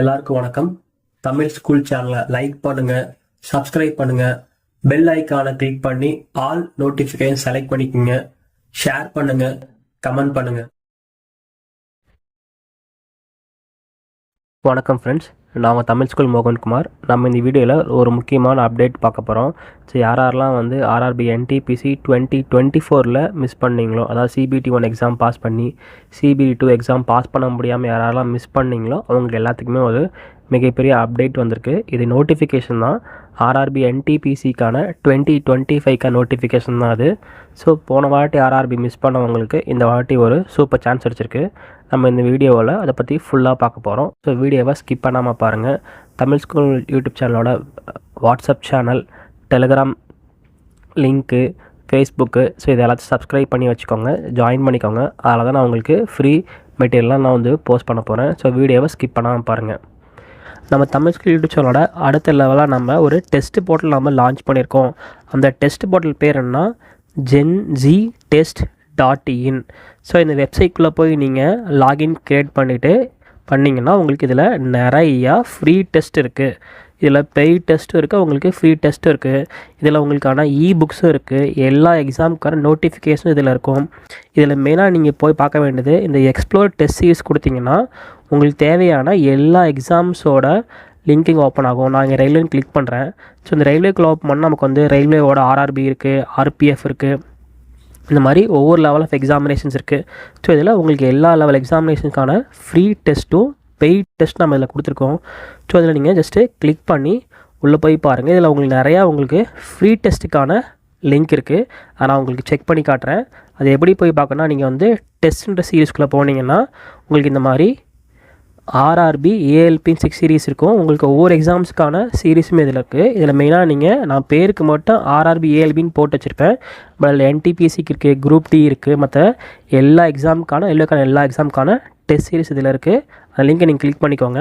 எல்லாருக்கும் வணக்கம். தமிழ் ஸ்கூல் சேனலை லைக் பண்ணுங்க சப்ஸ்கிரைப் பண்ணுங்க. பெல் ஐக்கானை கிளிக் பண்ணி ஆல் நோட்டிஃபிகேஷன் செலக்ட் பண்ணிக்கோங்க. ஷேர் பண்ணுங்க கமெண்ட் பண்ணுங்க. வணக்கம் ஃப்ரெண்ட்ஸ் நாங்கள் தமிழ் ஸ்கூல் மோகன்குமார். நம்ம இந்த வீடியோவில் ஒரு முக்கியமான அப்டேட் பார்க்க போகிறோம் ஸோ யார் யாரெல்லாம் வந்து ஆர்ஆர்பி என்டிபிசி டுவெண்ட்டி டுவெண்ட்டி ஃபோரில் மிஸ் பண்ணீங்களோ அதாவது சிபிடி ஒன் எக்ஸாம் பாஸ் பண்ணி சிபிடி டூ எக்ஸாம் பாஸ் பண்ண முடியாமல் யாரெல்லாம் மிஸ் பண்ணீங்களோ அவங்க எல்லாத்துக்குமே ஒரு மிகப்பெரிய அப்டேட் வந்திருக்கு. இது நோட்டிஃபிகேஷன் தான். ஆர்ஆர்பி என்டிபிசிக்கான டுவெண்ட்டி டுவெண்ட்டி ஃபைவ்க்கான நோட்டிஃபிகேஷன் தான் அது. ஸோ போன வாட்டி ஆர்ஆர்பி மிஸ் பண்ணவங்களுக்கு இந்த வாட்டி ஒரு சூப்பர் சான்ஸ் அடிச்சிருக்கு நம்ம இந்த வீடியோவில் அதை பற்றி ஃபுல்லாக பார்க்க போகிறோம். ஸோ வீடியோவை ஸ்கிப் பண்ணாமல் பாருங்கள். தமிழ் ஸ்கூல் யூடியூப் சேனலோட வாட்ஸ்அப் சேனல் டெலிகிராம் லிங்க்கு ஃபேஸ்புக்கு ஸோ இது எல்லாத்தையும் சப்ஸ்கிரைப் பண்ணி வச்சுக்கோங்க. ஜாயின் பண்ணிக்கோங்க. அதில் தான் நான் உங்களுக்கு ஃப்ரீ மெட்டீரியல்லாம் நான் வந்து போஸ்ட் பண்ண போகிறேன். ஸோ வீடியோவை ஸ்கிப் பண்ணாமல் பாருங்கள். நம்ம தமிழ் ஸ்கூல் யூடியூப் சேனலோட அடுத்த லெவலாக நம்ம ஒரு டெஸ்ட் போர்ட்டல் நம்ம லான்ச் பண்ணியிருக்கோம். அந்த டெஸ்ட் போர்ட்டல் பேர் என்ன Gen Z test dot in so இந்த வெப்சைட்குள்ளே போய் நீங்கள் லாகின் க்ரியேட் பண்ணிவிட்டு பண்ணிங்கன்னா உங்களுக்கு இதில் நிறையா ஃப்ரீ டெஸ்ட் இருக்குது இதில் பெய்ட் டெஸ்ட்டும் இருக்குது உங்களுக்கு ஃப்ரீ டெஸ்ட்டும் இருக்குது இதில் உங்களுக்கான இ புக்ஸும் இருக்குது எல்லா எக்ஸாமுக்கான நோட்டிஃபிகேஷனும் இதில் இருக்கும். இதில் மெயினாக நீங்கள் போய் பார்க்க வேண்டியது இந்த எக்ஸ்ப்ளோர் டெஸ்ட் சீரிஸ் கொடுத்தீங்கன்னா உங்களுக்கு தேவையான எல்லா எக்ஸாம்ஸோட லிங்கிங் ஓப்பன் ஆகும். நான் இங்கே ரயில்வேன்னு கிளிக் பண்ணுறேன் ஸோ இந்த ரயில்வேக்குள்ளே ஓப்பன் பண்ணால் நமக்கு வந்து ரயில்வேவோட ஆர்ஆர்பி இருக்குது ஆர்பிஎஃப் இருக்குது இந்த மாதிரி ஒவ்வொரு லெவல் ஆஃப் எக்ஸாமினேஷன்ஸ் இருக்குது ஸோ இதில் உங்களுக்கு எல்லா லெவல் எக்ஸாமினேஷனுக்கான ஃப்ரீ டெஸ்ட்டும் பெய்ட் டெஸ்ட் நம்ம இதில் கொடுத்துருக்கோம். ஸோ அதில் நீங்கள் ஜஸ்ட்டு கிளிக் பண்ணி உள்ளே போய் பாருங்கள் இதில் உங்களுக்கு நிறையா உங்களுக்கு ஃப்ரீ டெஸ்ட்டுக்கான லிங்க் இருக்குது அதை நான் உங்களுக்கு செக் பண்ணி காட்டுறேன். அது எப்படி போய் பார்க்கணுன்னா நீங்கள் வந்து டெஸ்ட்ன்ற சீரீஸ்குள்ளே போனீங்கன்னா உங்களுக்கு இந்த மாதிரி ஆர்ஆர்பி ஏஎல்பின்னு சிக்ஸ் சீரீஸ் இருக்கும். உங்களுக்கு ஒவ்வொரு எக்ஸாம்ஸ்க்கான சீரீஸுமே இதில் இருக்குது இதில் மெயினாக நீங்கள் நான் பேருக்கு மட்டும் ஆர்ஆர்பி ஏஎல்பின்னு போட்டு வச்சுருப்பேன். பட் அதில் என்டிபிசிக்கு இருக்குது குரூப் டி இருக்குது மற்ற எல்லா எக்ஸாமுக்கான எல்லோக்கான எல்லா எக்ஸாமுக்கான டெஸ்ட் சீரிஸ் இதில் இருக்குது அந்த லிங்கை நீங்கள் கிளிக் பண்ணிக்கோங்க.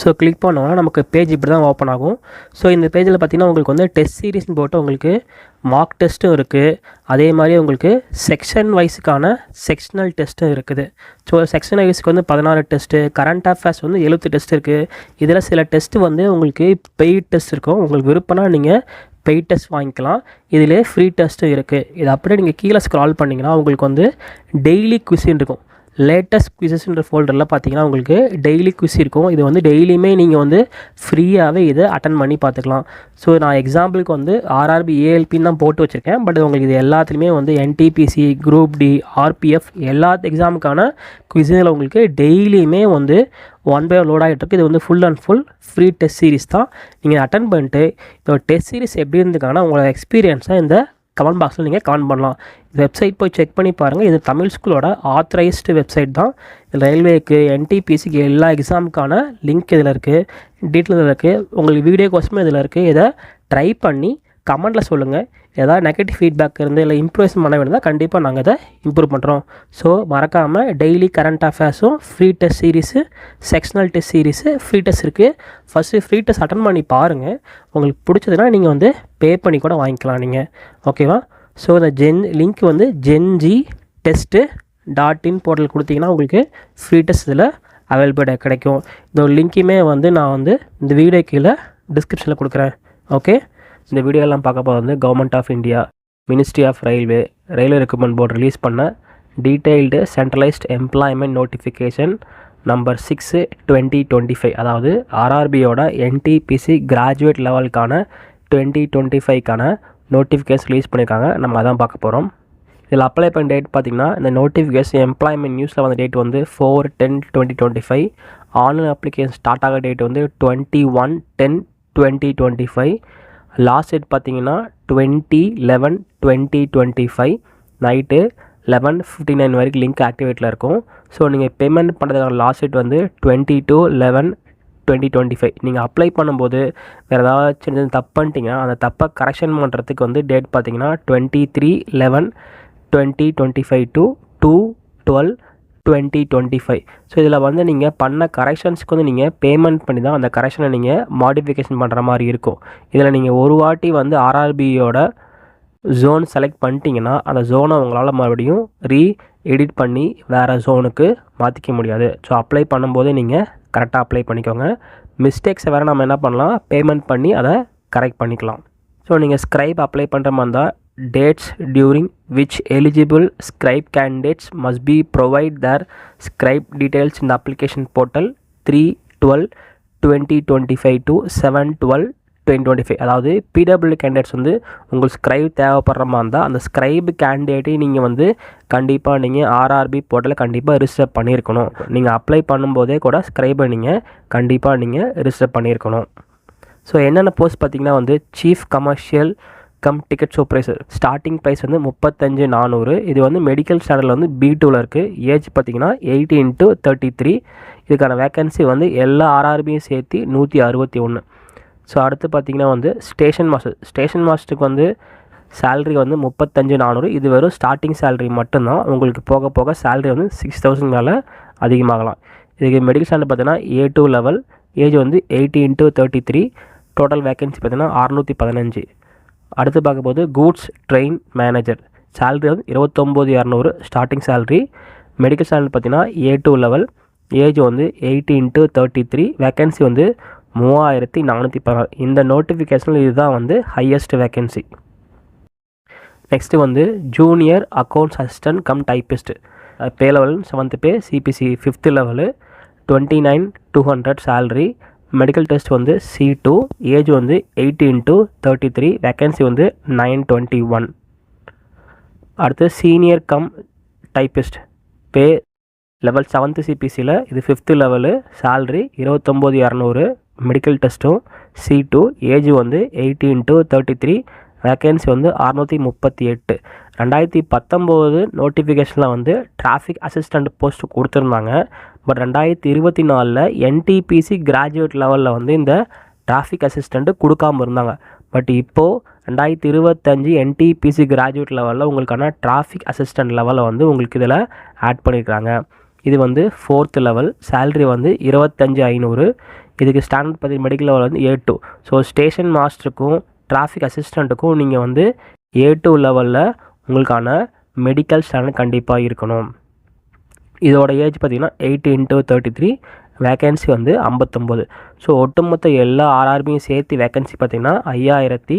ஸோ கிளிக் பண்ணோன்னா நமக்கு பேஜ் இப்படி தான் ஓப்பன் ஆகும். ஸோ இந்த பேஜில் பார்த்தீங்கன்னா உங்களுக்கு வந்து டெஸ்ட் சீரிஸ்னு போட்டு உங்களுக்கு மார்க் டெஸ்ட்டும் இருக்குது அதே மாதிரி உங்களுக்கு செக்ஷன் வைஸுக்கான செக்ஷனல் டெஸ்ட்டும் இருக்குது. ஸோ செக்ஷன் வைஸுக்கு வந்து பதினாறு டெஸ்ட்டு கரண்ட் அஃபேர்ஸ் வந்து எழுபத்து டெஸ்ட் இருக்குது இதில் சில டெஸ்ட்டு வந்து உங்களுக்கு பெய்ட் டெஸ்ட் இருக்கும். உங்களுக்கு விருப்பம்னா நீங்கள் பெய்ட் டெஸ்ட் வாங்கிக்கலாம். இதிலே ஃப்ரீ டெஸ்ட்டும் இருக்குது இது அப்படியே நீங்கள் கீழே ஸ்க்ரால் பண்ணிங்கன்னா உங்களுக்கு வந்து டெய்லி குவிசின் இருக்கும். லேட்டஸ்ட் குவிசஸ்ன்ற ஃபோல்டரில் பார்த்தீங்கன்னா உங்களுக்கு டெய்லி குவிஸ் இருக்கும். இது வந்து டெய்லியுமே நீங்கள் வந்து ஃப்ரீயாகவே இதை அட்டன் பண்ணி பார்த்துக்கலாம் ஸோ நான் எக்ஸாம்பிளுக்கு வந்து ஆர்ஆர்பி ஏஎல்பின்னு தான் போட்டு வச்சுருக்கேன். பட் உங்களுக்கு இது எல்லாத்துலேயுமே வந்து என்டிபிசி குரூப் டி ஆர்பிஎஃப் எல்லா எக்ஸாமுக்கான குவிஸில் உங்களுக்கு டெய்லியுமே வந்து ஒன் பை லோட் ஆகிட்டு இருக்குது இது வந்து full and full free test series தான். நீங்கள் அட்டன் பண்ணிட்டு இந்த டெஸ்ட் சீரிஸ் எப்படி இருந்துக்கான உங்களோட எக்ஸ்பீரியன்ஸாக இந்த கமெண்ட் பாக்ஸில் நீங்கள் கமெண்ட் பண்ணலாம். வெப்சைட் போய் செக் பண்ணி பாருங்கள் இது தமிழ் ஸ்கூலோட ஆத்தரைஸ்டு வெப்சைட் தான். ரயில்வேக்கு என்டிபிசிக்கு எல்லா எக்ஸாமுக்கான லிங்க் இதில் இருக்குது டீட்டெயில் இதில் இருக்குது உங்களுக்கு வீடியோ கோர்ஸுமே இதில் இருக்குது இதை ட்ரை பண்ணி கமெண்ட்டில் சொல்லுங்கள் ஏதாவது நெகட்டிவ் ஃபீட்பேக் இருந்து இல்லை இம்ப்ரூவ்ஸ் பண்ண வேண்டியதாக கண்டிப்பாக நாங்கள் அதை இம்ப்ரூவ் பண்ணுறோம் ஸோ மறக்காமல் daily current அஃபேர்ஸும் free test series sectional test series free test இருக்குது ஃபஸ்ட்டு ஃப்ரீ டெஸ்ட் அட்டன் பண்ணி பாருங்கள் உங்களுக்கு பிடிச்சதுன்னா நீங்கள் வந்து பே பண்ணி கூட வாங்கிக்கலாம் நீங்கள் ஓகேவா ஸோ இந்த ஜென் லிங்க் வந்து Gen Z test dot in portal கொடுத்தீங்கன்னா உங்களுக்கு ஃப்ரீ டெஸ்ட் இதில் அவைலபிள் கிடைக்கும். இந்த ஒரு லிங்க்குமே வந்து நான் வந்து இந்த வீடியோ கீழே டிஸ்கிரிப்ஷனில் கொடுக்குறேன். ஓகே இந்த வீடியோலாம் பார்க்க போகிறது வந்து government of India ministry of railway railway recruitment board release பண்ண detailed centralised employment notification number six twenty twenty five அதாவது ஆர்ஆர்பியோட என்டிபிசி கிராஜுவேட் லெவலுக்கான டுவெண்ட்டி டுவெண்ட்டி ஃபைவ்க்கான நோட்டிஃபிகேஷன் ரிலீஸ் பண்ணியிருக்காங்க. நம்ம அதான் பார்க்க போகிறோம் இதில் அப்ளை பண்ண டேட் பார்த்திங்கன்னா இந்த நோட்டிஃபிகேஷன் எம்ப்ளாய்மெண்ட் நியூஸில் வந்த டேட் வந்து four ten twenty twenty five online application start ஆக டேட் வந்து twenty one ten twenty twenty five last date பார்த்தீங்கன்னா twenty eleven twenty twenty five night eleven fifty nine வரைக்கும் லிங்க் ஆக்டிவேட்டில் இருக்கும். ஸோ நீங்கள் பேமெண்ட் பண்ணுறதுக்கான லாஸ்ட் டேட் வந்து twenty two eleven twenty twenty five நீங்கள் அப்ளை பண்ணும்போது வேறு ஏதாவது சின்ன சின்ன தப்பு பண்ணிட்டீங்கன்னா அந்த தப்பை கரெக்ஷன் பண்ணுறதுக்கு வந்து டேட் பார்த்தீங்கன்னா twenty three eleven twenty twenty five to two twelve twenty twenty five so இதில் வந்து நீங்கள் பண்ண கரெக்ஷன்ஸ்க்கு வந்து நீங்கள் பேமெண்ட் பண்ணி தான் அந்த கரெக்ஷனை நீங்கள் மாடிஃபிகேஷன் பண்ணுற மாதிரி இருக்கும். இதில் நீங்கள் ஒரு வாட்டி வந்து ஆர்ஆர்பியோட ஜோன் செலக்ட் பண்ணிட்டீங்கன்னா அந்த ஜோனை உங்களால் மறுபடியும் ரீ எடிட் பண்ணி வேறு ஜோனுக்கு மாற்றிக்க முடியாது. ஸோ அப்ளை பண்ணும்போதே நீங்கள் கரெக்டாக அப்ளை பண்ணிக்கோங்க. மிஸ்டேக்ஸை வேறு நம்ம என்ன பண்ணலாம்? பேமெண்ட் பண்ணி அதை கரெக்ட் பண்ணிக்கலாம். ஸோ நீங்கள் ஸ்க்ரைப் அப்ளை பண்ணுற மாதிரி இருந்தால் dates during which eligible scribe candidates must be provide their scribe details in the application portal three twelve twenty twenty five to seven twelve twenty twenty five அதாவது PW candidates வந்து உங்களுக்கு scribe தேவைப்படுற மாதிரி இருந்தால் அந்த ஸ்க்ரைப் கேண்டிடேட்டையும் நீங்கள் வந்து கண்டிப்பாக நீங்கள் ஆர்ஆர்பி போர்ட்டலில் கண்டிப்பாக ரிஜிஸ்டர் பண்ணியிருக்கணும். நீங்கள் அப்ளை பண்ணும்போதே கூட ஸ்க்ரைபை நீங்கள் கண்டிப்பாக நீங்கள் ரிஜிஸ்டர் பண்ணியிருக்கணும். ஸோ என்னென்ன போஸ்ட் பார்த்தீங்கன்னா வந்து chief commercial cum ticket supervisor starting price வந்து முப்பத்தஞ்சு நானூறு. இது வந்து மெடிக்கல் ஸ்டாண்டர்டில் வந்து பி டூவில் இருக்குது ஏஜ் பார்த்தீங்கன்னா எயிட்டி இன்ட்டு தேர்ட்டி த்ரீ இதுக்கான வேக்கன்சி வந்து எல்லா ஆர்ஆர்பியும் சேர்த்து நூற்றி அறுபத்தி ஒன்று ஸோ அடுத்து பார்த்தீங்கன்னா வந்து ஸ்டேஷன் மாஸ்டர் ஸ்டேஷன் மாஸ்டருக்கு வந்து சேல்ரி வந்து முப்பத்தஞ்சு நானூறு. இது வெறும் ஸ்டார்டிங் சேல்ரி மட்டும்தான். உங்களுக்கு போக போக சேல்ரி வந்து சிக்ஸ் தௌசண்ட் மேலே அதிகமாகலாம். இதுக்கு மெடிக்கல் ஸ்டாண்டர்ட் பார்த்தீங்கன்னா ஏ டூ லெவல் ஏஜ் வந்து eighteen into thirty three total vacancy பார்த்தீங்கன்னா அறநூற்றி பதினஞ்சு. அடுத்து பார்க்கும்போது கூட்ஸ் ட்ரெயின் மேனேஜர் சேல்ரி வந்து இருபத்தொம்போது இரநூறு ஸ்டார்டிங் சேல்ரி மெடிக்கல் சேலரி பார்த்தீங்கன்னா ஏ டூ லெவல் ஏஜ் வந்து eighteen into thirty three vacancy வந்து மூவாயிரத்தி நானூற்றி பதினாறு. இந்த நோட்டிஃபிகேஷனில் இதுதான் வந்து ஹையஸ்ட் வேக்கன்சி நெக்ஸ்ட்டு வந்து junior accounts assistant cum typist pay level seventh pay CPC fifth level twenty nine two hundred salary medical test வந்து சி டூ ஏஜ் வந்து eighteen into thirty three vacancy வந்து நைன் டுவெண்ட்டி ஒன் அடுத்து senior cum typist pay level seventh சிபிசியில் இது fifth level salary இருபத்தொம்போது இரநூறு medical டெஸ்ட்டும் C two age வந்து eighteen into thirty three vacancy வந்து அறநூற்றி முப்பத்தி எட்டு. ரெண்டாயிரத்தி பத்தொம்போது நோட்டிஃபிகேஷனில் வந்து டிராஃபிக் அசிஸ்டண்ட் போஸ்ட் கொடுத்துருந்தாங்க. பட் ரெண்டாயிரத்தி இருபத்தி நாலில் என்டிபிசி கிராஜுவேட் லெவலில் வந்து இந்த டிராஃபிக் அசிஸ்டண்ட்டு கொடுக்காம இருந்தாங்க. பட் இப்போது ரெண்டாயிரத்தி இருபத்தஞ்சி என்டிபிசி கிராஜுவேட் லெவலில் உங்களுக்கான டிராஃபிக் அசிஸ்டன்ட் லெவலில் வந்து உங்களுக்கு இதில் ஆட் பண்ணியிருக்காங்க இது வந்து ஃபோர்த் லெவல் சேல்ரி வந்து இருபத்தஞ்சி ஐநூறு இதுக்கு ஸ்டாண்டர்ட் பற்றி மெடிக்கல் லெவல் வந்து ஏ டூ ஸோ ஸ்டேஷன் மாஸ்டருக்கும் டிராஃபிக் அசிஸ்டண்ட்டுக்கும் நீங்கள் வந்து ஏ டூ லெவலில் உங்களுக்கான மெடிக்கல் ஸ்டாண்டர்ட் கண்டிப்பாக இருக்கணும். இதோட ஏஜ் பார்த்தீங்கன்னா eight into thirty three vacancy வந்து ஐம்பத்தொம்போது ஸோ ஒட்டுமொத்த எல்லா ஆர்ஆர்பியும் சேர்த்து வேக்கன்சி பார்த்தீங்கன்னா ஐயாயிரத்தி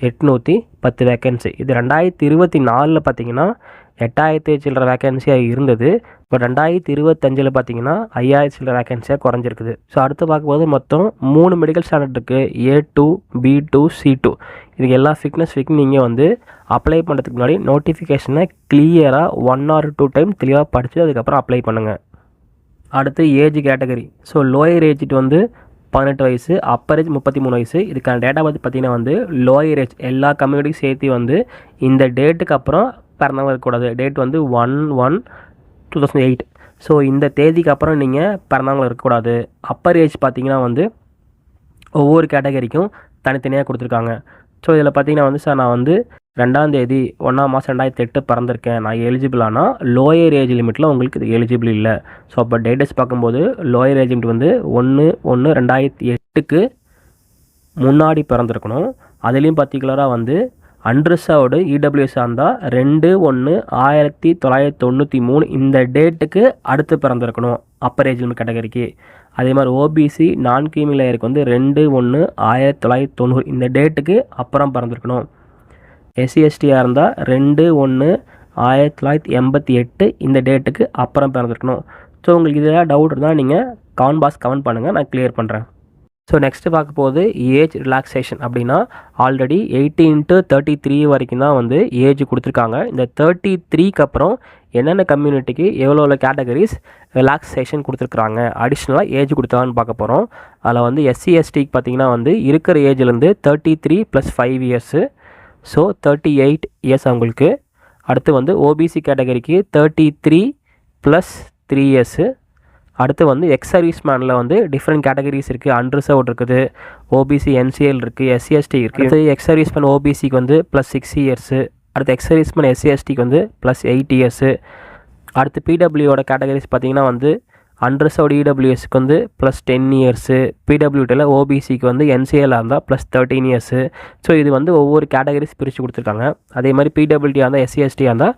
எட்நூற்றி பத்து வேக்கன்சி இது ரெண்டாயிரத்தி இருபத்தி நாலில் பார்த்தீங்கன்னா எட்டாயிரத்தி சில்லற வேக்கன்சியாக இருந்தது. இப்போ ரெண்டாயிரத்தி இருபத்தஞ்சில் பார்த்தீங்கன்னா ஐயாயிரத்தி சில்லற வேக்கன்சியாக குறைஞ்சிருக்குது. ஸோ அடுத்து பார்க்கும்போது மொத்தம் மூணு மெடிக்கல் ஸ்டாண்டர்ட் இருக்குது A two B two C two இதுக்கு எல்லா ஃபிட்னஸ் ஃபிக் நீங்கள் வந்து அப்ளை பண்ணுறதுக்கு முன்னாடி நோட்டிஃபிகேஷனை கிளியராக ஒன் ஆர் டூ டைம் தெளிவாக படித்து அதுக்கப்புறம் அப்ளை பண்ணுங்கள் அடுத்து age category so lower age வந்து பதினெட்டு வயசு அப்பர் ஏஜ் முப்பத்தி மூணு வயசு. இதுக்கான டேட்டா பற்றி பார்த்தீங்கன்னா வந்து லோயர் ஏஜ் எல்லா கம்யூனிட்டியும் சேர்த்து வந்து இந்த டேட்டுக்கு அப்புறம் பிறந்தவங்க இருக்கக்கூடாது டேட் வந்து one one two thousand eight so இந்த தேதிக்கு அப்புறம் நீங்கள் பிறந்தவங்க இருக்கக்கூடாது அப்பர் ஏஜ் பார்த்தீங்கன்னா வந்து ஒவ்வொரு கேட்டகரிக்கும் தனித்தனியாக கொடுத்துருக்காங்க. ஸோ இதில் பார்த்தீங்கன்னா வந்து சார் நான் வந்து ரெண்டாம் தேதி ஒன்றாம் மாதம் ரெண்டாயிரத்தி எட்டு பிறந்திருக்கேன். நான் எலிஜிபிள் ஆனால் லோயர் ஏஜ் லிமிட்டில் உங்களுக்கு இது எலிஜிபிள் இல்லை. ஸோ அப்போ டேட்டஸ் பார்க்கும்போது லோயர் ஏஜ் லிமிட் வந்து ஒன்று ஒன்று ரெண்டாயிரத்தி எட்டுக்கு முன்னாடி பிறந்திருக்கணும். அதுலேயும் பர்டிகுலராக வந்து அன்ரிசர்வ்டு இடபிள்யூஎஸ் இருந்தால் ரெண்டு ஒன்று ஆயிரத்தி தொள்ளாயிரத்தி தொண்ணூற்றி மூணு இந்த டேட்டுக்கு அடுத்து பிறந்திருக்கணும் அப்பர் ஏஜ் லிமிட் கேட்டகரிக்கு அதே மாதிரி ஓபிசி நான் கிரீமி லேயருக்கு வந்து ரெண்டு ஒன்று ஆயிரத்தி தொள்ளாயிரத்தி தொண்ணூறு இந்த டேட்டுக்கு அப்புறம் பிறந்திருக்கணும். எஸ்சிஎஸ்டியாக இருந்தால் ரெண்டு ஒன்று ஆயிரத்தி தொள்ளாயிரத்தி எண்பத்தி எட்டு இந்த டேட்டுக்கு அப்புறம் பிறந்திருக்கணும். ஸோ உங்களுக்கு இதெல்லாம் டவுட் இருந்தால் நீங்கள் கவன் பாஸ் கமெண்ட் பண்ணுங்கள் நான் கிளியர் பண்ணுறேன் ஸோ நெக்ஸ்ட்டு பார்க்க போது ஏஜ் ரிலாக்ஸேஷன் அப்படின்னா already eighteen to thirty three வரைக்கும் தான் வந்து ஏஜ் கொடுத்துருக்காங்க. இந்த தேர்ட்டி த்ரீக்கு அப்புறம் என்னென்ன கம்யூனிட்டிக்கு எவ்வளோ எவ்வளோ கேட்டகரிஸ் ரிலாக்ஸேஷன் கொடுத்துருக்குறாங்க? அடிஷ்னலாக ஏஜ் கொடுத்தான்னு பார்க்க போகிறோம் அதில் வந்து எஸ்சி எஸ்டிக்கு பார்த்தீங்கன்னா வந்து இருக்கிற ஏஜ்லேருந்து thirty three plus five years so thirty eight years அவங்களுக்கு. அடுத்து வந்து ஓபிசி கேட்டகரிக்கு thirty three plus three years அடுத்து வந்து எக்ஸ் சர்வீஸ் மேனில் வந்து டிஃப்ரெண்ட் கேட்டகரிஸ் இருக்குது. அன்ரிசர்வ்ட் இருக்குது ஓபிசி என்சிஎல் இருக்குது எஸ்சிஎஸ்டி இருக்குது அடுத்து எக்ஸ் சர்வீஸ் மேன் ஓபிசிக்கு வந்து ப்ளஸ் சிக்ஸ் இயர்ஸு அடுத்து எக்ஸ் சர்வீஸ் மேன் எஸ்சிஎஸ்டிக்கு வந்து ப்ளஸ் எயிட் இயர்ஸு அடுத்து பிடபிள்யூட கேட்டகரிஸ் பார்த்தீங்கன்னா வந்து அன்ரிசர்வ்டு இடபிள்யூஎஸ்க்கு வந்து ப்ளஸ் டென் இயர்ஸு பிடபிள்யூடியில் ஓபிசிக்கு வந்து என்சிஎல் இருந்தால் ப்ளஸ் தேர்ட்டீன் இயர்ஸு ஸோ இது வந்து ஒவ்வொரு கேட்டகரிஸ் பிரித்து கொடுத்துருக்காங்க. அதே மாதிரி பிடபிள்யூடியாக இருந்தால் எஸ்சிஎஸ்டியாக இருந்தால்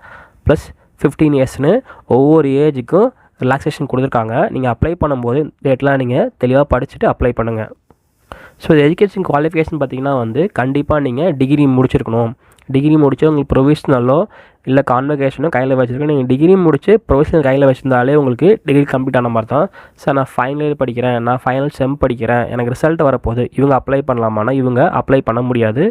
ப்ளஸ் ஃபிஃப்டீன் இயர்ஸ்னு ஒவ்வொரு ஏஜுக்கும் ரிலாக்ஸேஷன் கொடுத்துருக்காங்க. நீங்கள் அப்ளை பண்ணும்போது டேட்லாம் நீங்கள் தெளிவாக படிச்சுட்டு அப்ளை பண்ணுங்கள் ஸோ இது எஜுகேஷன் குவாலிஃபிகேஷன் பார்த்தீங்கன்னா வந்து கண்டிப்பாக நீங்கள் டிகிரி முடிச்சிருக்கணும். டிகிரி முடிச்சு உங்களுக்கு ப்ரொவிஷ்னலோ இல்லை கான்வெகேஷனோ கையில் வச்சுருக்கோம் நீங்கள் டிகிரி முடிச்சு ப்ரொவிஷனல் கையில் வச்சிருந்தாலே உங்களுக்கு டிகிரி கம்ப்ளீட் ஆன மாதிரி தான். சார் நான் ஃபைனல் இயர் படிக்கிறேன் நான் ஃபைனல் செம் படிக்கிறேன் எனக்கு ரிசல்ட் வரப்போகுது. இவங்க அப்ளை பண்ணலாமானா இவங்க அப்ளை பண்ண முடியாது.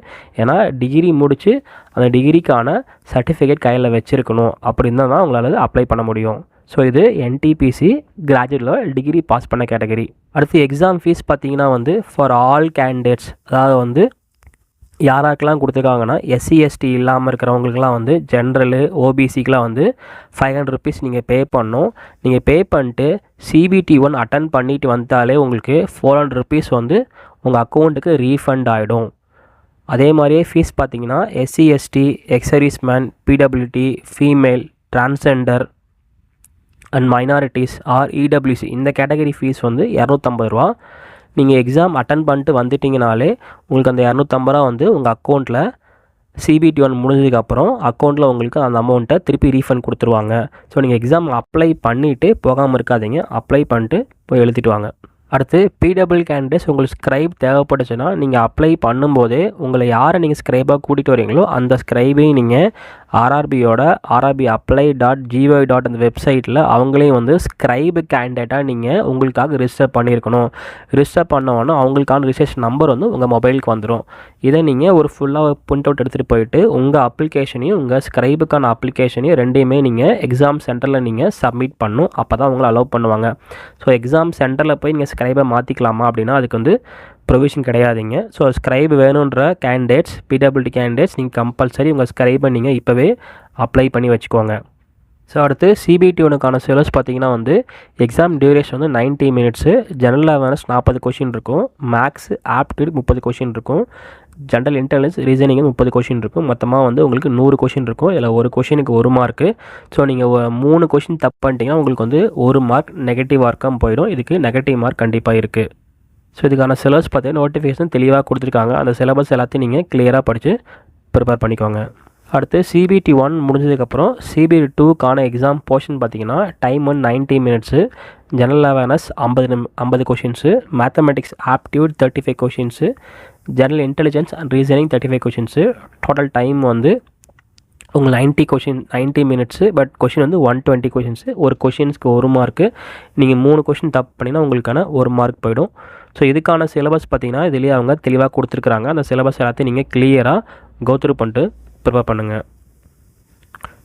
ஏன்னா டிகிரி முடித்து அந்த டிகிரிக்கான சர்டிஃபிகேட் கையில் வச்சுருக்கணும். அப்படின்னு தான் உங்களால் அப்ளை பண்ண முடியும். ஸோ இது என்டிபிசி கிராஜுவேட்டில் டிகிரி பாஸ் பண்ண கேட்டகரி அடுத்து எக்ஸாம் ஃபீஸ் பார்த்தீங்கன்னா வந்து ஃபார் ஆல் கேண்டிடேட்ஸ் அதாவது வந்து யாராக்கெல்லாம் கொடுத்துருக்காங்கன்னா எஸ்சி எஸ்டி இல்லாமல் இருக்கிறவங்களுக்குலாம் வந்து ஜென்ரலு ஓபிசிக்கெலாம் வந்து ஃபைவ் ஹண்ட்ரட் ருபீஸ் நீங்கள் பே பண்ணணும். நீங்கள் பே பண்ணிட்டு சிபிடி ஒன் அட்டன் பண்ணிட்டு வந்தாலே உங்களுக்கு ஃபோர் ஹண்ட்ரட் ருபீஸ் வந்து உங்கள் அக்கௌண்ட்டுக்கு ரீஃபண்ட் ஆகிடும் அதே மாதிரியே ஃபீஸ் பார்த்தீங்கன்னா SC ST man PWD female transgender and minorities or EWS இந்த கேட்டகரி ஃபீஸ் வந்து இரநூத்தம்பது ரூபா. நீங்கள் எக்ஸாம் அட்டன் பண்ணிட்டு வந்துட்டிங்கனாலே உங்களுக்கு அந்த இரநூத்தம்பது ரூபா வந்து உங்கள் அக்கௌண்ட்டில் சிபிடி ஒன் முடிஞ்சதுக்கப்புறம் அக்கௌண்ட்டில் உங்களுக்கு அந்த அமௌண்ட்டை திருப்பி ரீஃபண்ட் கொடுத்துருவாங்க. ஸோ நீங்கள் எக்ஸாம் அப்ளை பண்ணிவிட்டு போகாமல் இருக்காதீங்க. அப்ளை பண்ணிட்டு போய் எழுதிட்டு வாங்க. அடுத்து பிடபிள் கேண்டிடேட்ஸ் உங்களுக்கு ஸ்க்ரைப் தேவைப்பட்டுச்சுன்னா நீங்கள் அப்ளை பண்ணும்போதே உங்களை யாரை நீங்கள் ஸ்க்ரைபாக கூட்டிகிட்டு வரீங்களோ அந்த ஸ்க்ரைபையும் நீங்கள் ஆர்ஆர்பியோட RRB apply dot GOI dot அந்த வெப்சைட்டில் அவங்களையும் வந்து ஸ்க்ரைபு கேண்டிடேட்டாக நீங்கள் உங்களுக்காக ரிஜிஸ்டர் பண்ணியிருக்கணும் ரிஜிஸ்டர் பண்ணவொன்னே அவங்களுக்கான ரிஜிஸ்ட்ரேஷன் நம்பர் வந்து உங்கள் மொபைலுக்கு வந்துடும் இதை நீங்கள் ஒரு ஃபுல்லாக பிரிண்ட் அவுட் எடுத்துகிட்டு போயிட்டு உங்கள் அப்ளிகேஷனையும் உங்கள் ஸ்க்ரைபுக்கான அப்ளிகேஷனையும் ரெண்டையுமே நீங்கள் எக்ஸாம் சென்டரில் நீங்கள் சப்மிட் பண்ணணும் அப்போ தான் உங்களை அலோவ் பண்ணுவாங்க. ஸோ எக்ஸாம் சென்டரில் போய் நீங்கள் ஸ்க்ரைபை மாற்றிக்கலாமா அப்படின்னா அதுக்கு வந்து ப்ரொவிஷன் கிடையாதுங்க. ஸோ ஸ்க்ரைப் வேணுன்ற கேண்டிடேட்ஸ் பிடபிள்டி கேண்டிடேட்ஸ் நீங்கள் கம்பல்சரி உங்கள் ஸ்க்ரைபை நீங்கள் இப்போவே அப்ளை பண்ணி வச்சுக்கோங்க. ஸோ அடுத்து சிபிடி ஒனுக்கான சிலபஸ் பார்த்தீங்கன்னா வந்து எக்ஸாம் டியூரேஷன் வந்து 90 மினிட்ஸு ஜெனரல் அவேர்னஸ் நாற்பது கொஷின் இருக்கும் மேக்ஸ் ஆப்டியூட் முப்பது கொஷின் இருக்கும் ஜென்ரல் இன்டெலிஜென்ஸ் ரீசனிங் முப்பது கொஷின் இருக்கும் மொத்தமாக வந்து உங்களுக்கு நூறு கொஷின் இருக்கும் இதில் ஒரு கொஷினுக்கு ஒரு மார்க்கு ஸோ நீங்கள் மூணு கொஷின் தப்பு பண்ணிட்டீங்கன்னா உங்களுக்கு வந்து ஒரு மார்க் நெகட்டிவ் மார்க்காக போயிடும் இதுக்கு நெகட்டிவ் மார்க் கண்டிப்பாக இருக்குது ஸோ இதுக்கான சிலபஸ் பார்த்தீங்கன்னா நோட்டிஃபிகேஷன் தெளிவாக கொடுத்துருக்காங்க. அந்த சிலபஸ் எல்லாத்தையும் நீங்கள் கிளியராக படித்து ப்ரிப்பேர் பண்ணிக்கோங்க. அடுத்து சிபிடி ஒன் முடிஞ்சதுக்கப்புறம் சிபிடி டூக்கான எக்ஸாம் போர்ஷன் பார்த்தீங்கன்னா time one 90 minutes general awareness ஐம்பது நிம் ஐம்பது questions mathematics aptitude thirty five questions general intelligence and reasoning thirty five questions total time வந்து உங்கள் ninety question 90 minutes but question வந்து ஒன் டுவெண்ட்டி கொஷின்ஸு ஒரு கொஷின்ஸ்க்கு ஒரு மார்க்கு நீங்கள் மூணு கொஷின் தப்பு பண்ணினா உங்களுக்கான ஒரு மார்க் போயிடும். ஸோ இதுக்கான சிலபஸ் பார்த்தீங்கன்னா இதுலேயே அவங்க தெளிவாக கொடுத்துருக்குறாங்க. அந்த சிலபஸ் எல்லாத்தையும் நீங்கள் கிளியராக கோத்ரூ பண்ணிட்டு ப்ரிப்பேர் பண்ணுங்கள்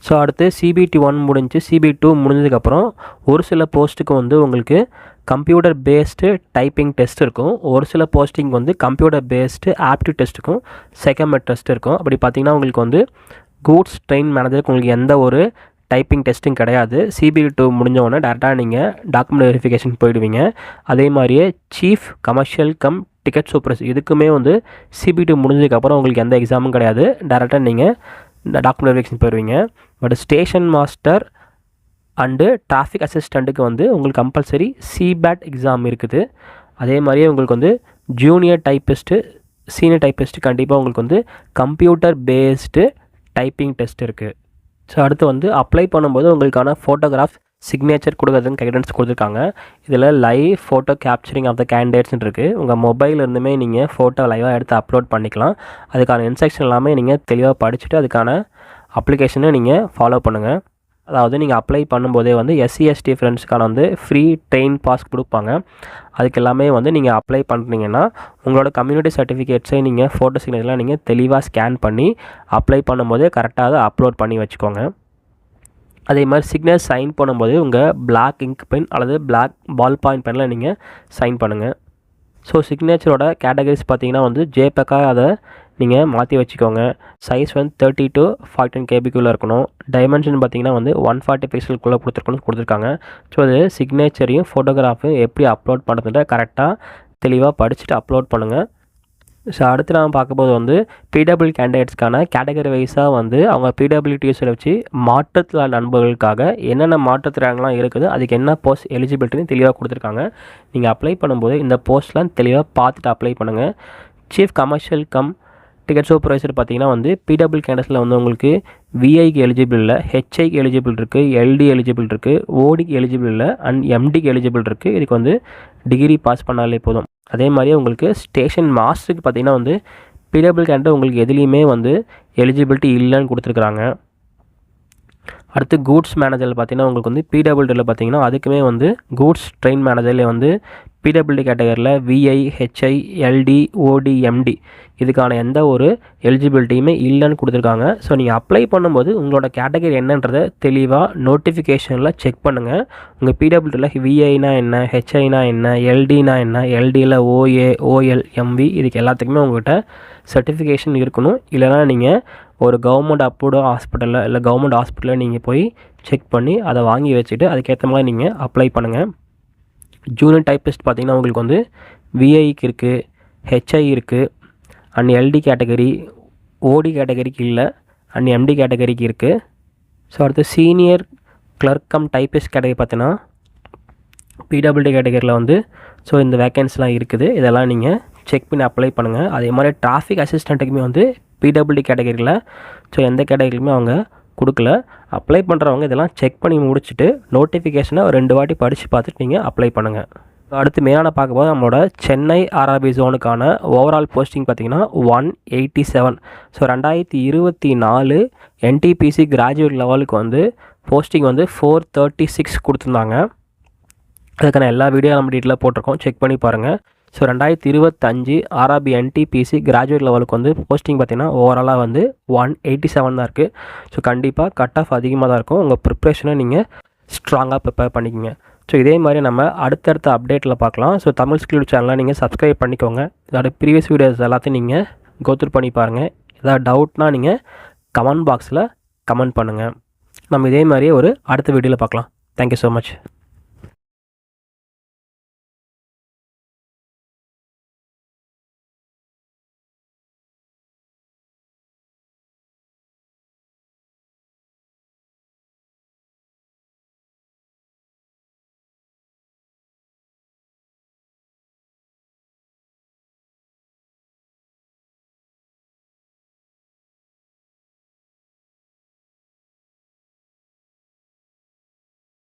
ஸோ அடுத்து சிபிடி ஒன் முடிஞ்சு சிபி டூ முடிஞ்சதுக்கப்புறம் ஒரு சில போஸ்ட்டுக்கு வந்து உங்களுக்கு கம்ப்யூட்டர் பேஸ்டு டைப்பிங் டெஸ்ட் இருக்கும். ஒரு சில போஸ்டிங் வந்து கம்ப்யூட்டர் பேஸ்டு ஆப்டியூட் டெஸ்ட் இருக்கும் செகண்ட் டெஸ்ட் இருக்கும். அப்படி பார்த்தீங்கன்னா உங்களுக்கு வந்து கூட்ஸ் ட்ரெயின் மேனேஜருக்கு உங்களுக்கு எந்த ஒரு டைப்பிங் டெஸ்ட்டும் கிடையாது. சிபிடி டூ முடிஞ்சவொடனே டேரெக்டாக நீங்கள் டாக்குமெண்ட் வெரிஃபிகேஷன் போயிடுவீங்க. அதே மாதிரியே chief commercial cum ticket supers இதுக்குமே வந்து சிபிடி முடிஞ்சதுக்கப்புறம் உங்களுக்கு எந்த எக்ஸாமும் கிடையாது. டேரெக்டாக நீங்கள் டாக்குமெண்ட் வெரிஃபிகேஷன் போயிடுவீங்க. But station master and traffic அசிஸ்டண்ட்டுக்கு வந்து உங்களுக்கு கம்பல்சரி சிபேட் எக்ஸாம் இருக்குது. அதே மாதிரியே உங்களுக்கு வந்து ஜூனியர் டைப்பிஸ்ட்டு சீனியர் டைப்பிஸ்ட்டு கண்டிப்பாக உங்களுக்கு வந்து கம்ப்யூட்டர் பேஸ்டு டைப்பிங் டெஸ்ட் இருக்குது ஸோ அடுத்து வந்து அப்ளை பண்ணும்போது உங்களுக்கான ஃபோட்டோகிராஃப் சிக்னேச்சர் கொடுக்குறதுன்னு கைடன்ஸ் கொடுத்துருக்காங்க. இதில் live photo capturing of the கேண்டிடேட்ஸ்னு இருக்குது உங்கள் மொபைல் இருந்துமே நீங்கள் ஃபோட்டோ லைவாக எடுத்து அப்லோட் பண்ணிக்கலாம். அதுக்கான இன்ஸ்ட்ரக்ஷன் எல்லாமே நீங்கள் தெளிவாக படிச்சுட்டு அதுக்கான அப்ளிகேஷனை நீங்கள் ஃபாலோ பண்ணுங்கள் அதாவது நீங்கள் அப்ளை பண்ணும்போதே வந்து எஸ்சிஎஸ்டி ஃப்ரெண்ட்ஸ்க்கான வந்து ஃப்ரீ ட்ரெயின் பாஸ் கொடுப்பாங்க. அதுக்கு எல்லாமே வந்து நீங்கள் அப்ளை பண்ணுறீங்கன்னா உங்களோட கம்யூனிட்டி சர்டிஃபிகேட்ஸை நீங்கள் ஃபோட்டோ சிக்னேச்சர்லாம் நீங்கள் தெளிவாக ஸ்கேன் பண்ணி அப்ளை பண்ணும்போதே கரெக்டாக அதை அப்லோட் பண்ணி வச்சுக்கோங்க. அதே மாதிரி சிக்னேச்சர் சைன் பண்ணும்போது உங்கள் பிளாக் இங்க் பென் அல்லது பிளாக் பால் பாயிண்ட் பெனில் நீங்கள் சைன் பண்ணுங்கள் ஸோ சிக்னேச்சரோட கேட்டகரிஸ் பார்த்தீங்கன்னா வந்து ஜேபேக்காக அதை நீங்கள் மாற்றி வச்சுக்கோங்க. சைஸ் வந்து தேர்ட்டி டு ஃபார்ட்டி கேபிக்குள்ளே இருக்கணும். டைமென்ஷன் பார்த்தீங்கன்னா வந்து ஒன் ஃபார்ட்டி பிக்சலுக்குள்ளே கொடுத்துருக்கணும் கொடுத்துருக்காங்க. ஸோ அது சிக்னேச்சரையும் ஃபோட்டோகிராஃபையும் எப்படி அப்லோட் பண்ணுறதுன்ற கரெக்டாக தெளிவாக படிச்சுட்டு அப்லோட் பண்ணுங்கள் ஸோ அடுத்து நாம் பார்க்கும்போது வந்து பிடபிள்யூ கேண்டிடேட்ஸ்க்கான கேட்டகரி வைஸாக வந்து அவங்க பிடபிள்யூடிஎஸில் வச்சு மாற்றுத்திறன் நண்பர்களுக்காக என்னென்ன மாற்றுத்திறன்லாம் இருக்குது அதுக்கு என்ன போஸ்ட் எலிஜிபிலிட்டின்னு தெளிவாக கொடுத்துருக்காங்க. நீங்கள் அப்ளை பண்ணும்போது இந்த போஸ்ட்லாம் தெளிவாக பார்த்துட்டு அப்ளை பண்ணுங்கள் chief commercial cum ticket supervisor பார்த்தீங்கன்னா வந்து பிடபிள் கேண்டஸில் வந்து உங்களுக்கு விஐக்கு எலிஜிபிள் இல்லை ஹெச்ஐக்கு எலிஜிபிள் இருக்குது எல்டி எலிஜிபிள் இருக்குது ஓடிக்கு எலிஜிபிள் இல்லை அண்ட் எம்டிக்கு எலிஜிபிள் இருக்குது இதுக்கு வந்து டிகிரி பாஸ் பண்ணாலே போதும். அதே மாதிரியே உங்களுக்கு ஸ்டேஷன் மாஸ்டருக்கு பார்த்தீங்கன்னா வந்து பிடபிள் கேண்டர் உங்களுக்கு எதுலேயுமே வந்து எலிஜிபிலிட்டி இல்லைன்னு கொடுத்துருக்குறாங்க. அடுத்து கூட்ஸ் மேனேஜரில் பார்த்தீங்கன்னா உங்களுக்கு வந்து பிடபிள்யூடியில் பார்த்தீங்கன்னா அதுக்குமே வந்து கூட்ஸ் ட்ரெயின் மேனேஜர்லேயே வந்து பிடபிள்யூடி கேட்டகரியில் VI HI LD OD MD இதுக்கான எந்த ஒரு எலிஜிபிலிட்டியுமே இல்லைன்னு கொடுத்துருக்காங்க. ஸோ நீங்கள் அப்ளை பண்ணும்போது உங்களோட கேட்டகரி என்னன்றதை தெளிவாக நோட்டிஃபிகேஷனில் செக் பண்ணுங்கள் உங்கள் பிடபிள்யூடியில் விஐனா என்ன ஹெச்ஐனா என்ன எல்டினா என்ன எல்டியில் ஓஏ ஓஎல் எம்வி இதுக்கு எல்லாத்துக்குமே உங்கள்கிட்ட சர்டிஃபிகேஷன் இருக்கணும். இல்லைனா நீங்கள் ஒரு கவர்மெண்ட் அப்ரூவ்டு ஹாஸ்பிட்டலில் இல்லை கவர்மெண்ட் ஹாஸ்பிட்டலில் நீங்கள் போய் செக் பண்ணி அதை வாங்கி வச்சுட்டு அதுக்கேற்ற மாதிரி நீங்கள் அப்ளை பண்ணுங்கள் ஜூனியர் டைப்பிஸ்ட் பார்த்திங்கன்னா உங்களுக்கு வந்து விஐக்கு இருக்குது ஹெச்ஐ இருக்குது அண்ட் எல்டி கேட்டகரி ஓடி கேட்டகரிக்கு இல்லை அண்ட் எம்டி கேட்டகரிக்கு இருக்குது ஸோ அடுத்து senior clerk cum typist category பார்த்தீங்கன்னா பிடபிள்டி கேட்டகரியில் வந்து ஸோ இந்த வேக்கன்ஸ்லாம் இருக்குது. இதெல்லாம் நீங்கள் செக் பண்ணி அப்ளை பண்ணுங்கள் அதே மாதிரி டிராஃபிக் அசிஸ்டண்ட்டுக்குமே வந்து பிடபிள்டி கேட்டகரியில் ஸோ எந்த கேட்டகரியுமே அவங்க கொடுக்கல. அப்ளை பண்ணுறவங்க இதெல்லாம் செக் பண்ணி முடிச்சுட்டு நோட்டிஃபிகேஷனை ரெண்டு வாட்டி படித்து பார்த்துட்டு நீங்கள் அப்ளை பண்ணுங்கள் அடுத்து மெயினான பார்க்கும்போது நம்மளோட சென்னை ஆர்ஆர்பி ஜோனுக்கான ஓவரால் போஸ்டிங் பார்த்திங்கன்னா ஒன் எயிட்டி செவன் ஸோ ரெண்டாயிரத்தி இருபத்தி நாலு என்டிபிசி கிராஜுவேட் லெவலுக்கு வந்து போஸ்டிங் வந்து ஃபோர் தேர்ட்டி சிக்ஸ் கொடுத்துருந்தாங்க. அதுக்கான எல்லா வீடியோ நம்ம டீட்டெயிலாக போட்டிருக்கோம். செக் பண்ணி பாருங்கள் ஸோ ரெண்டாயிரத்தி இருபத்தஞ்சு ஆர்ஆர்பி என்டிபிசி கிராஜுவேட் லெவலுக்கு வந்து போஸ்டிங் பார்த்திங்கன்னா ஓவராலாக வந்து ஒன் எயிட்டி செவன் தான் இருக்குது ஸோ கண்டிப்பாக கட் ஆஃப் அதிகமாக தான் இருக்கும். உங்கள் ப்ரிப்ரேஷனை நீங்கள் ஸ்ட்ராங்காக ப்ரிப்பேர் பண்ணிக்கோங்க. ஸோ இதே மாதிரி நம்ம அடுத்தடுத்த அப்டேட்டில் பார்க்கலாம். ஸோ தமிழ் ஸ்கில் சேனலாக நீங்கள் சப்ஸ்கிரைப் பண்ணிக்கோங்க. இதோட ப்ரீவியஸ் வீடியோஸ் எல்லாத்தையும் நீங்கள் கோத்ரூ பண்ணி பாருங்கள் ஏதாவது டவுட்னால் நீங்கள் கமெண்ட் பாக்ஸில் கமெண்ட் பண்ணுங்கள் நம்ம இதே மாதிரியே ஒரு அடுத்த வீடியோவில் பார்க்கலாம். Thank you so much